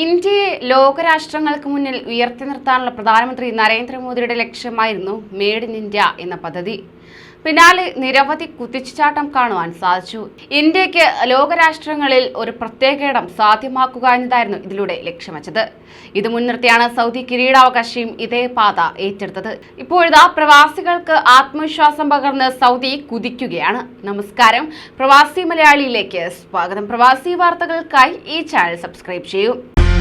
ഇന്ത്യയെ ലോകരാഷ്ട്രങ്ങൾക്ക് മുന്നിൽ ഉയർത്തി നിർത്താനുള്ള പ്രധാനമന്ത്രി നരേന്ദ്രമോദിയുടെ ലക്ഷ്യമായിരുന്നു മേഡ് ഇൻ ഇന്ത്യ എന്ന പദ്ധതി. പിന്നാലെ നിരവധി കുതിച്ചുചാട്ടം കാണുവാൻ സാധിച്ചു. ഇന്ത്യയ്ക്ക് ലോകരാഷ്ട്രങ്ങളിൽ ഒരു പ്രത്യേക ഇടം സാധ്യമാക്കുക എന്നതായിരുന്നു ഇതിലൂടെ ലക്ഷ്യം വെച്ചത്. ഇത് മുൻനിർത്തിയാണ് സൗദി കിരീടാവകാശിയും ഇതേ പാത ഏറ്റെടുത്തത്. ഇപ്പോഴിതാ പ്രവാസികൾക്ക് ആത്മവിശ്വാസം പകർന്ന് സൗദി കുതിക്കുകയാണ്. നമസ്കാരം. പ്രവാസി മലയാളിയിലേക്ക് സ്വാഗതം. പ്രവാസി വാർത്തകൾക്കായി ഈ ചാനൽ സബ്സ്ക്രൈബ് ചെയ്യൂ.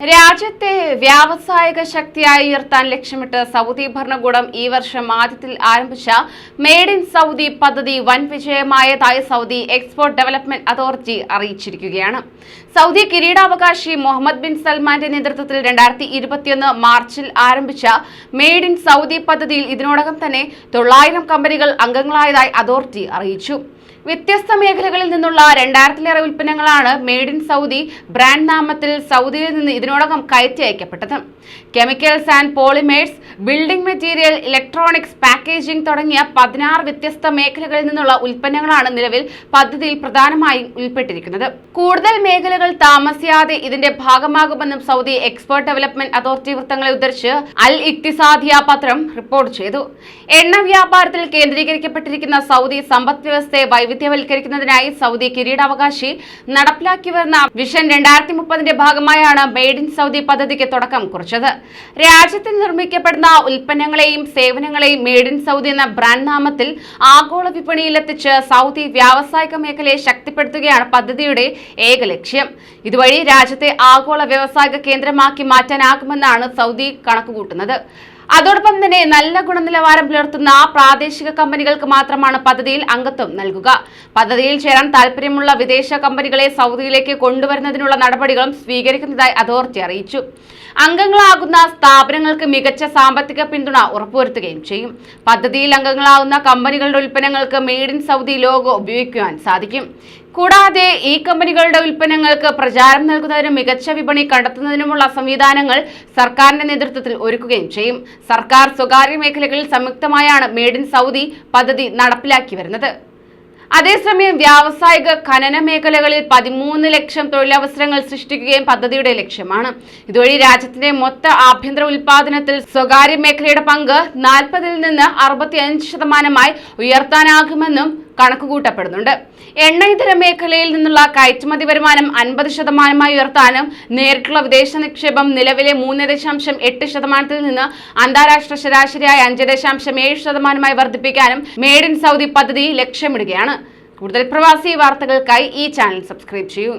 രാജ്യത്തെ വ്യാവസായിക ശക്തിയായി ഉയർത്താൻ ലക്ഷ്യമിട്ട് സൗദി ഭരണകൂടം ഈ വർഷം ആദ്യത്തിൽ ആരംഭിച്ച മെയ്ഡ് ഇൻ സൗദി പദ്ധതി വൻ വിജയമായതായി സൗദി എക്സ്പോർട്ട് ഡെവലപ്മെന്റ് അതോറിറ്റി അറിയിച്ചിരിക്കുകയാണ്. സൗദി കിരീടാവകാശി മുഹമ്മദ് ബിൻ സൽമാന്റെ നേതൃത്വത്തിൽ രണ്ടായിരത്തി ഇരുപത്തിയൊന്ന് മാർച്ചിൽ ആരംഭിച്ച മെയ്ഡ് ഇൻ സൗദി പദ്ധതിയിൽ ഇതിനോടകം തന്നെ തൊള്ളായിരം കമ്പനികൾ അംഗങ്ങളായതായി അതോറിറ്റി അറിയിച്ചു. വ്യത്യസ്ത മേഖലകളിൽ നിന്നുള്ള രണ്ടായിരത്തിലേറെ ഉൽപ്പന്നങ്ങളാണ് മെയ്ഡ് ഇൻ സൗദി ബ്രാൻഡ് നാമത്തിൽ സൗദിയിൽ നിന്ന് ഇതിനോടകം കയറ്റി അയക്കപ്പെട്ടത്. Chemicals and polymers building material electronics packaging തുടങ്ങിയ പതിനാറ് വ്യത്യസ്ത മേഖലകളിൽ നിന്നുള്ള ഉൽപ്പന്നങ്ങളാണ് നിലവിൽ പദ്ധതിയിൽ പ്രധാനമായും ഉൾപ്പെട്ടിരിക്കുന്നത്. കൂടുതൽ മേഖലകൾ താമസിയാതെ ഇതിന്റെ ഭാഗമാകുമെന്നും സൗദി എക്സ്പേർട്ട് ഡെവലപ്മെന്റ് അതോറിറ്റി വൃത്തങ്ങളെ ഉദ്ധരിച്ച് അൽ ഇക്തിസാദിയ പത്രം റിപ്പോർട്ട് ചെയ്തു. എണ്ണ വ്യാപാരത്തിൽ കേന്ദ്രീകരിക്കപ്പെട്ടിരിക്കുന്ന സൗദി സമ്പദ് വ്യവസ്ഥയെ വൈവിധ്യവൽക്കരിക്കുന്നതിനായി സൗദി കിരീടാവകാശി നടപ്പിലാക്കി വരുന്ന വിഷൻ രണ്ടായിരത്തി മുപ്പതിന്റെ ഭാഗമായാണ് മെയ്ഡ് ഇൻ സൗദി പദ്ധതിക്ക് തുടക്കം കുറിച്ചത്. രാജ്യത്തിൽ നിർമ്മിക്കപ്പെടുന്ന ഉൽപ്പന്നങ്ങളെയും സേവനങ്ങളെയും മെയ്ഡ് ഇൻ സൗദി എന്ന ബ്രാൻഡ് നാമത്തിൽ ആഗോള വിപണിയിലെത്തിച്ച് സൗദി വ്യാവസായിക മേഖലയെ ശക്തിപ്പെടുത്തുകയാണ് പദ്ധതിയുടെ ഏക ലക്ഷ്യം. ഇതുവഴി രാജ്യത്തെ ആഗോള വ്യാവസായിക കേന്ദ്രമാക്കി മാറ്റാനാകുമെന്നാണ് സൗദി കണക്കുകൂട്ടുന്നത്. അതോടൊപ്പം തന്നെ നല്ല ഗുണനിലവാരം പുലർത്തുന്ന പ്രാദേശിക കമ്പനികൾക്ക് മാത്രമാണ് പദ്ധതിയിൽ അംഗത്വം നൽകുക. പദ്ധതിയിൽ ചേരാൻ താൽപര്യമുള്ള വിദേശ കമ്പനികളെ സൗദിയിലേക്ക് കൊണ്ടുവരുന്നതിനുള്ള നടപടികളും സ്വീകരിക്കുന്നതായി അതോറിറ്റി അറിയിച്ചു. അംഗങ്ങളാകുന്ന സ്ഥാപനങ്ങൾക്ക് മികച്ച സാമ്പത്തിക പിന്തുണ ഉറപ്പുവരുത്തുകയും ചെയ്യും. പദ്ധതിയിൽ അംഗങ്ങളാകുന്ന കമ്പനികളുടെ ഉൽപ്പന്നങ്ങൾക്ക് മെയ്ഡ് ഇൻ സൗദി ലോഗോ ഉപയോഗിക്കുവാൻ സാധിക്കും. കൂടാതെ ഈ കമ്പനികളുടെ ഉൽപ്പന്നങ്ങൾക്ക് പ്രചാരം നൽകുന്നതിനും മികച്ച വിപണി കണ്ടെത്തുന്നതിനുമുള്ള സംവിധാനങ്ങൾ സർക്കാരിന്റെ നേതൃത്വത്തിൽ ഒരുക്കുകയും ചെയ്യും. സർക്കാർ സ്വകാര്യ മേഖലകളിൽ സംയുക്തമായാണ് മെയ്ഡ് ഇൻ സൗദി പദ്ധതി നടപ്പിലാക്കി വരുന്നത്. അതേസമയം വ്യാവസായിക ഖനന മേഖലകളിൽ പതിമൂന്ന് ലക്ഷം തൊഴിലവസരങ്ങൾ സൃഷ്ടിക്കുകയും പദ്ധതിയുടെ ലക്ഷ്യമാണ്. ഇതുവഴി രാജ്യത്തിന്റെ മൊത്ത ആഭ്യന്തര ഉൽപാദനത്തിൽ സ്വകാര്യ മേഖലയുടെ പങ്ക് നാൽപ്പതിൽ നിന്ന് അറുപത്തിയഞ്ച് ശതമാനമായി ഉയർത്താനാകുമെന്നും കണക്കുകൂട്ടപ്പെടുന്നുണ്ട്. എണ്ണയിതര മേഖലയിൽ നിന്നുള്ള കയറ്റുമതി വരുമാനം അൻപത് ശതമാനമായി ഉയർത്താനും നേരിട്ടുള്ള വിദേശ നിക്ഷേപം നിലവിലെ മൂന്ന് ദശാംശം എട്ട് ശതമാനത്തിൽ നിന്ന് അന്താരാഷ്ട്ര ശരാശരിയായ അഞ്ച് ദശാംശം ഏഴ് ശതമാനമായി വർദ്ധിപ്പിക്കാനും മെയ്ഡ് ഇൻ സൗദി പദ്ധതി ലക്ഷ്യമിടുകയാണ്. കൂടുതൽ പ്രവാസി വാർത്തകൾക്കായി ഈ ചാനൽ സബ്സ്ക്രൈബ് ചെയ്യൂ.